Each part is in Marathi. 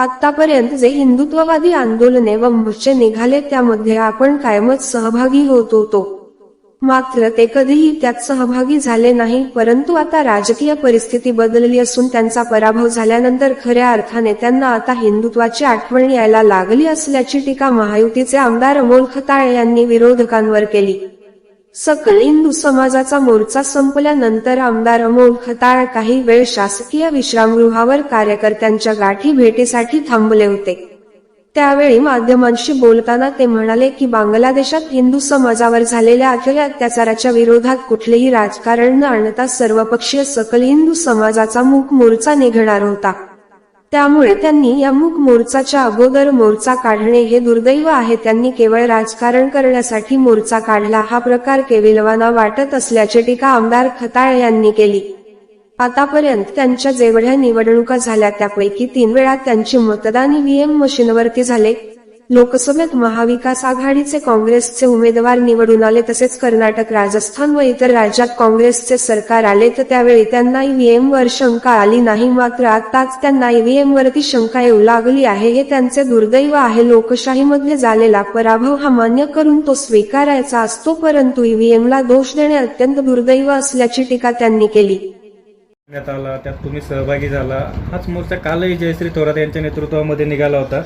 आतापर्यंत जे हिंदुत्ववादी आंदोलने व मोर्चे निघाले त्यामध्ये आपण कायमच सहभागी होत होतो. मात्र ते कधीही त्यात सहभागी झाले नाही परंतु आता राजकीय परिस्थिती बदलली असून त्यांचा पराभव झाल्यानंतर खऱ्या अर्थाने त्यांना आता हिंदुत्वाची आठवण यायला लागली असल्याची टीका महायुतीचे आमदार अमोल खताळे यांनी विरोधकांवर केली. सकल हिंदू समाजाचा मोर्चा संपल्यानंतर आमदार अमोल खताळ काही वेळ शासकीय विश्रामगृहावर कार्यकर्त्यांच्या गाठी भेटीसाठी थांबले होते. त्यावेळी माध्यमांशी बोलताना ते म्हणाले की बांगलादेशात हिंदू समाजावर झालेल्या अखेर अत्याचाराच्या विरोधात कुठलेही राजकारण न आणता सर्वपक्षीय सकल हिंदू समाजाचा मूक मोर्चा निघणार होता. त्यामुळे त्यांनी या मूक मोर्चाच्या अगोदर मोर्चा काढणे हे दुर्दैव आहे. त्यांनी केवळ राजकारण करण्यासाठी मोर्चा काढला. हा प्रकार केविलवाना वाटत असल्याची टीका आमदार खताळ यांनी केली. आतापर्यंत त्यांच्या जेवढ्या निवडणुका झाल्या त्यापैकी तीन वेळा त्यांची मतदान ईव्हीएम मशीनवरती झाले. लोकसभेत महाविकास आघाडीचे काँग्रेसचे उमेदवार निवडून आले तसेच कर्नाटक राजस्थान व इतर राज्यात काँग्रेसचे सरकार आले तर त्यावेळी त्यांना ईव्हीएम वर शंका आली नाही. मात्र आताच त्यांना ईव्हीएम वरती शंका येऊ लागली आहे. हे त्यांचे दुर्दैव आहे. लोकशाहीमध्ये झालेला पराभव हा मान्य करून तो स्वीकारायचा असतो परंतु ईव्हीएमला दोष देणे अत्यंत दुर्दैव असल्याची टीका त्यांनी केली. आला त्यात तुम्ही सहभागी झाला. हाच मोर्चा कालही जयश्री थोरात यांच्या नेतृत्वामध्ये निघाला होता.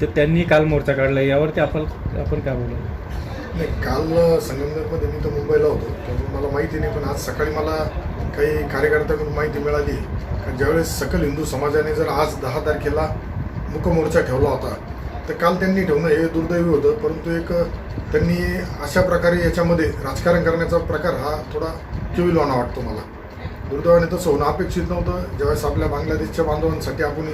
तर त्यांनी काल मोर्चा काढला यावरती आपण आपण काय बोलू? नाही काल संगमनेरमध्ये मी तर मुंबईला होतो त्यामुळे मला माहिती नाही पण आज सकाळी मला काही कार्यकर्त्याकडून माहिती मिळाली. कारण ज्यावेळेस सकल हिंदू समाजाने जर आज दहा तारखेला मुखमोर्चा ठेवला होता तर काल त्यांनी ठेवणं हे दुर्दैवी होतं परंतु एक त्यांनी अशा प्रकारे याच्यामध्ये राजकारण करण्याचा प्रकार हा थोडा किविलवाना वाटतो मला. दुर्दैवाने तसं होणं अपेक्षित नव्हतं. ज्यावेळेस आपल्या बांगलादेशच्या बांधवांसाठी आपण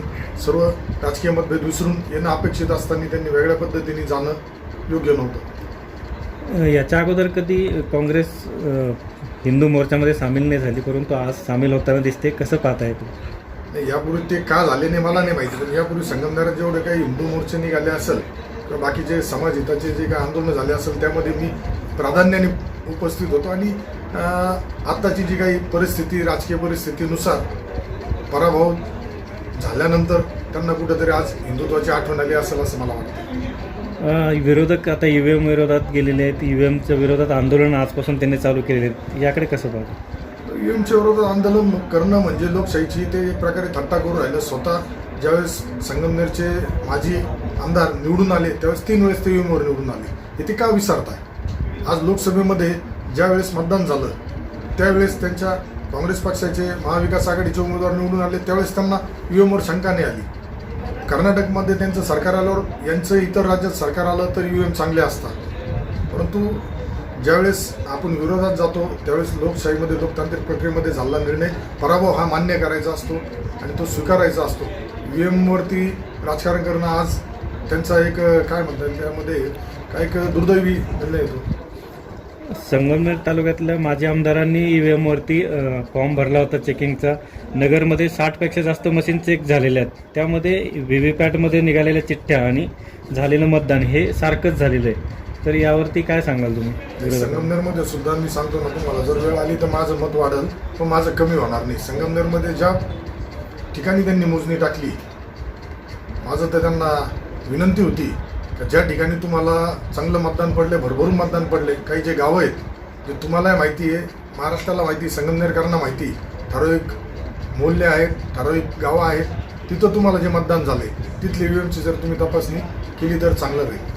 सर्व राजकीय मतभेद विसरून येणं अपेक्षित असताना त्यांनी वेगळ्या पद्धतीने जाणं योग्य नव्हतं. याच्या अगोदर कधी काँग्रेस हिंदू मोर्चामध्ये सामील नाही झाली परंतु आज सामील होताना दिसते. कसं पाहताय तू नाही यापूर्वी ते का झाले नाही मला नाही माहिती पण यापूर्वी संगमनेरात जेवढे काही हिंदू मोर्चे निघाले असेल किंवा बाकीचे समाज हिताचे जे काही आंदोलनं झाले असेल त्यामध्ये मी प्राधान्याने उपस्थित होतो. आणि आत्ताची जी काही परिस्थिती राजकीय परिस्थितीनुसार पराभव झाल्यानंतर त्यांना कुठेतरी आज हिंदुत्वाची आठवण आली असेल असं मला वाटतं. विरोधक आता ईव्हीएम विरोधात गेलेले आहेत. ईव्हीएमच्या विरोधात आंदोलन आजपासून त्यांनी चालू केलेले आहेत. याकडे कसं पाहतो? ईव्हीएमच्या विरोधात आंदोलन करणं म्हणजे लोकशाहीची ते एक प्रकारे थट्टा करून राहिलं. स्वतः ज्यावेळेस संगमनेरचे माजी आमदार निवडून आले त्यावेळेस तीन वेळेस ते ईव्हीएमवर निवडून आले. हे ते का विसरताय? आज लोकसभेमध्ये ज्यावेळेस मतदान झालं त्यावेळेस त्यांच्या काँग्रेस पक्षाचे महाविकास आघाडीचे उमेदवार निवडून आले त्यावेळेस त्यांना युएमवर शंका नाही आली. कर्नाटकमध्ये त्यांचं सरकार आल्यावर यांचं इतर राज्यात सरकार आलं तर यू एम चांगले असतात. परंतु ज्यावेळेस आपण विरोधात जातो त्यावेळेस लोकशाहीमध्ये लोकतांत्रिक प्रक्रियेमध्ये झालेला निर्णय पराभव हा मान्य करायचा असतो आणि तो स्वीकारायचा असतो. यू एमवरती राजकारण करणं आज त्यांचा एक काय म्हणतात त्यामध्ये काय एक दुर्दैवी निर्णय येतो. संगमनेर तालुक्यातल्या माजी आमदारांनी ई व्ही एमवरती फॉर्म भरला होता चेकिंगचा नगरमध्ये साठपेक्षा जास्त मशीन चेक झालेल्या आहेत. त्यामध्ये व्ही व्ही पॅटमध्ये निघालेल्या चिठ्ठ्या आणि झालेलं मतदान हे सारखंच झालेलं आहे. तर यावरती काय सांगाल तुम्ही? संगमनेरमध्ये सुद्धा मी सांगतो ना तुम्हाला जर वेळ आली तर माझं मत वाढेल पण माझं कमी होणार नाही. संगमनेरमध्ये ज्या ठिकाणी त्यांनी मोजणी टाकली माझं तर त्यांना विनंती होती ज्या ठिकाणी तुम्हाला चांगलं मतदान पडले भरभरून मतदान पडले काही जे गावं आहेत जे तुम्हाला माहिती आहे महाराष्ट्राला माहिती संगमनेरकरांना माहिती ठराविक मूल्य आहेत ठराविक गावं आहेत तिथं तुम्हाला जे मतदान झालं झाले व्ही एमची जर तुम्ही तपासणी केली तर चांगलं राहील.